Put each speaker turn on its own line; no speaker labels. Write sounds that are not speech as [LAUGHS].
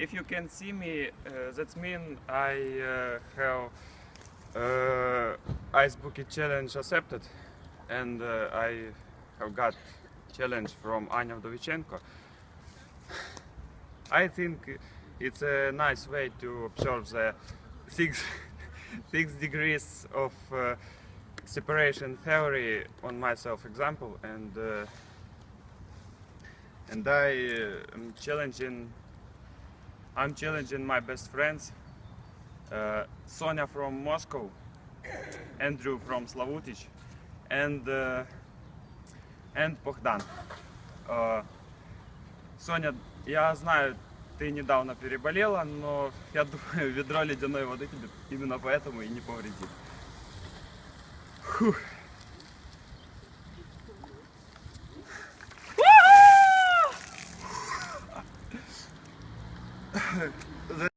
if you can see me, uh, that means I uh, have uh, ice bucket challenge accepted, and uh, I have got challenge from Anya Vdovichenko. I think it's a nice way to observe the six [LAUGHS] six degrees of uh, separation theory on myself example and uh, and I uh, am challenging I'm challenging my best friends uh, Sonia from Moscow Andrew from Slavutich and uh, and Богдан. Uh, Соня, я знаю, ты недавно переболела, но я [LAUGHS] думаю, ведро ледяной воды тебе именно поэтому и не повредит. Фух. 嘿 [LAUGHS] 人